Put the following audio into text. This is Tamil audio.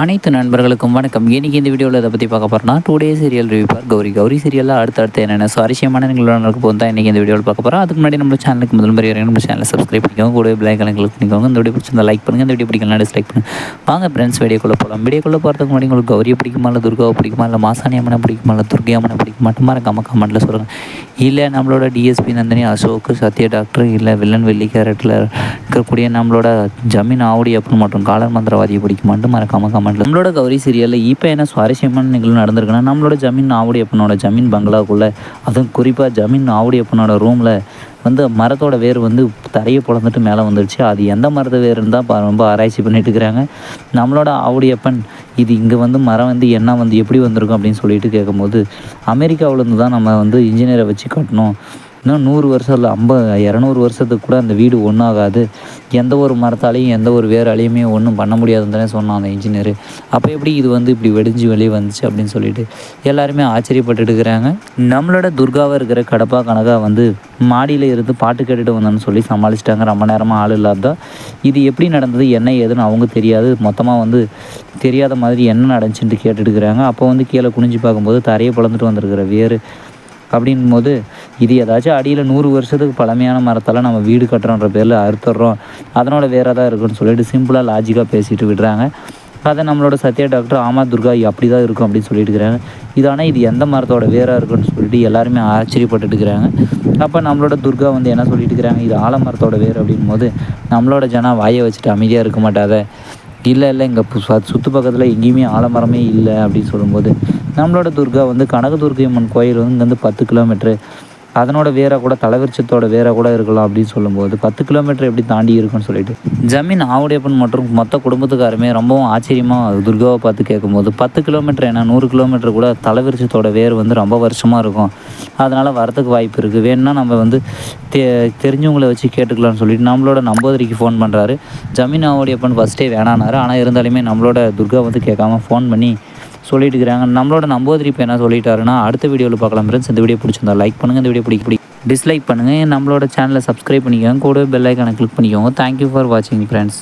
அனைத்து நண்பர்களுக்கும் வணக்கம். இன்னைக்கு இந்த வீடியோவில் இதை பற்றி பார்க்க போகிறோம்னா டூ டே சீரியல் ரிவ்யூ பார் கௌரி. கௌரி சீரியலில் அடுத்தடுத்து என்னென்ன சுவாரஸ்யமான நிகழ்வு நடக்க போகும் தான் இன்றைக்கி இந்த வீடியோவில் பார்க்க போகிறோம் அதுக்கு முன்னாடி நம்ம சேனலுக்கு முதல் முறை வரைக்கும் நம்ம சேனலை சப்ஸ்கிரைப் பண்ணிக்கோங்க. கூட பிளாக் கலர் கிளிக் பண்ணிக்கோங்க. இந்த வீடியோ பிடிச்சிருந்தா லைக் பண்ணுங்கள் இந்த வீடியோ பிடிக்கலாம் டிஸ்லைக் பண்ணுங்கள் வாங்க ஃப்ரெண்ட்ஸ் வீடியோக்குள்ளே போகலாம் வீடியோக்குள்ளே போகிறதுக்கு முன்னாடி உங்களுக்கு கௌரியை பிடிக்குமா இல்லை துர்காவை பிடிக்குமா இல்லை மாசாணி அம்மனை பிடிக்குமா இல்லை துர்கை அம்மனை பிடிக்குமா மறக்காம கமெண்ட்டில் சொல்லுங்கள் இல்லை நம்மளோட டிஎஸ்பி நந்தினி அசோக் சத்ய டாக்டர் இல்லை வில்லன் வெள்ளி கேரட்டில் இருக்கக்கூடிய நம்மளோட ஜமீன் ஆவுடி அப்படின்னு மற்றும் காலர் மந்திரவாதியை பிடிக்குமான்ட்டு மறக்காம கமெண்ட்டில் நம்மளோட கௌரி சீரியலில் இப்போ என்ன சுவாரஸ்யமான நிகழ்வு நடந்திருக்குன்னா நம்மளோட ஜமீன் ஆவுடையப்பனோட ஜமீன் பங்களாக்குள்ளே அதுவும் குறிப்பாக ஜமீன் ஆவுடையப்பனோட ரூமில் வந்து மரத்தோட வேர் வந்து தரையை பிளந்துட்டு மேலே வந்துடுச்சு அது எந்த மரத்து வேருன்னு தான் ரொம்ப ஆராய்ச்சி பண்ணிட்டு இருக்கிறாங்க. நம்மளோட ஆவுடையப்பன் இது இங்கே வந்து மரம் வந்து என்ன வந்து எப்படி வந்திருக்கும் அப்படின்னு சொல்லிட்டு கேட்கும்போது அமெரிக்காவிலேருந்து தான் நம்ம வந்து இன்ஜினியரை வச்சு கட்டணும். இன்னும் நூறு வருஷம் இல்லை ஐம்பது இரநூறு வருஷத்துக்கு கூட அந்த வீடு ஒன்றாகாது எந்த ஒரு மரத்தாலையும் எந்த ஒரு வேறாலையுமே ஒன்றும் பண்ண முடியாதுன்னு தானே சொன்னான் அந்த இன்ஜினியர் அப்போ எப்படி இது வந்து இப்படி வெடிஞ்சு வெளியே வந்துச்சு அப்படின்னு சொல்லிட்டு எல்லாருமே ஆச்சரியப்பட்டு இருக்கிறாங்க. நம்மளோட துர்காவாக இருக்கிற கடப்பா கனகா வந்து மாடியில் இருந்து பாட்டு கேட்டுட்டு வந்தோன்னு சொல்லி சமாளிச்சிட்டாங்க. ரொம்ப நேரமாக ஆள் இல்லாத இது எப்படி நடந்தது என்ன ஏதுன்னு அவங்க தெரியாது. மொத்தமாக வந்து தெரியாத மாதிரி என்ன நடந்துச்சுன்ட்டு கேட்டுட்டு இருக்கிறாங்க. அப்போ வந்து கீழே குனிஞ்சு பார்க்கும்போது தரையை பிளந்துட்டு வந்திருக்கிற வேறு அப்படின் போது இது ஏதாச்சும் அடியில் நூறு வருஷத்துக்கு பழமையான மரத்தால் நம்ம வீடு கட்டுறோன்ற பேரில் அறுத்துடுறோம். அதனோட வேறு தான் இருக்குன்னு சொல்லிட்டு சிம்பிளாக லாஜிக்காக பேசிட்டு விடுறாங்க. அதை நம்மளோட சத்யா டாக்டர் ஆமா துர்கா அப்படி தான் இருக்கும் அப்படின்னு சொல்லிட்டு இருக்கிறாங்க. இது ஆனால் இது எந்த மரத்தோட வேராக இருக்குன்னு சொல்லிட்டு எல்லாருமே ஆச்சரியப்பட்டுட்டு இருக்கிறாங்க. அப்போ நம்மளோட துர்கா வந்து என்ன சொல்லிட்டு இருக்கிறாங்க? இது ஆலமரத்தோட வேர் அப்படின் போது நம்மளோட ஜனா வாயை வச்சுட்டு அமைதியாக இருக்க மாட்டாத. இல்லை இல்லை இங்கே சுற்று பக்கத்தில் எங்கேயுமே ஆலமரமே இல்லை அப்படின்னு சொல்லும்போது நம்மளோட துர்கா வந்து கனகதுர்கை அம்மன் கோயில் வந்து இங்கேருந்து பத்து கிலோமீட்ரு அதனோட வேற கூட தலைவரிச்சத்தோட வேற கூட இருக்கலாம் அப்படின்னு சொல்லும்போது பத்து கிலோமீட்டர் எப்படி தாண்டி இருக்கும்னு சொல்லிட்டு ஜமீன் ஆவுடையப்பன் மற்றும் மொத்த குடும்பத்துக்காருமே ரொம்பவும் ஆச்சரியமாக துர்காவை பார்த்து கேட்கும்போது பத்து கிலோமீட்டர் ஏன்னா நூறு கிலோமீட்டர் கூட தலைவரிச்சத்தோட வேர் வந்து ரொம்ப வருஷமாக இருக்கும். அதனால் வரத்துக்கு வாய்ப்பு இருக்குது வேணும்னா நம்ம வந்து தெ தெரிஞ்சவங்கள வச்சு கேட்டுக்கலாம்னு சொல்லிட்டு நம்மளோட நம்போதரிக்கு ஃபோன் பண்ணுறாரு ஜமீன் ஆவுடையப்பன் ஃபஸ்ட்டே வேணானாரு. ஆனால் இருந்தாலுமே நம்மளோட துர்கா வந்து கேட்காம ஃபோன் பண்ணி சொல்லிட்டு இருக்கிறாங்க நம்மளோட நம்போதிரி இப்போ என்ன சொல்லிட்டாருன்னா அடுத்த வீடியோவில் பார்க்கலாம் ஃப்ரெண்ட்ஸ் இந்த வீடியோ பிடிச்சிருந்தா லைக் பண்ணுங்கள் இந்த வீடியோ பிடிக்க பிடி டிஸ்லைக் பண்ணுங்கள் நம்மளோட சேனலை சப்ஸ்கிரைப் பண்ணிக்கோங்க. கூட பெல் ஐக்கானை கிளிக் பண்ணிக்கோங்க. தேங்க்யூ ஃபார் வாட்சிங் ஃப்ரெண்ட்ஸ்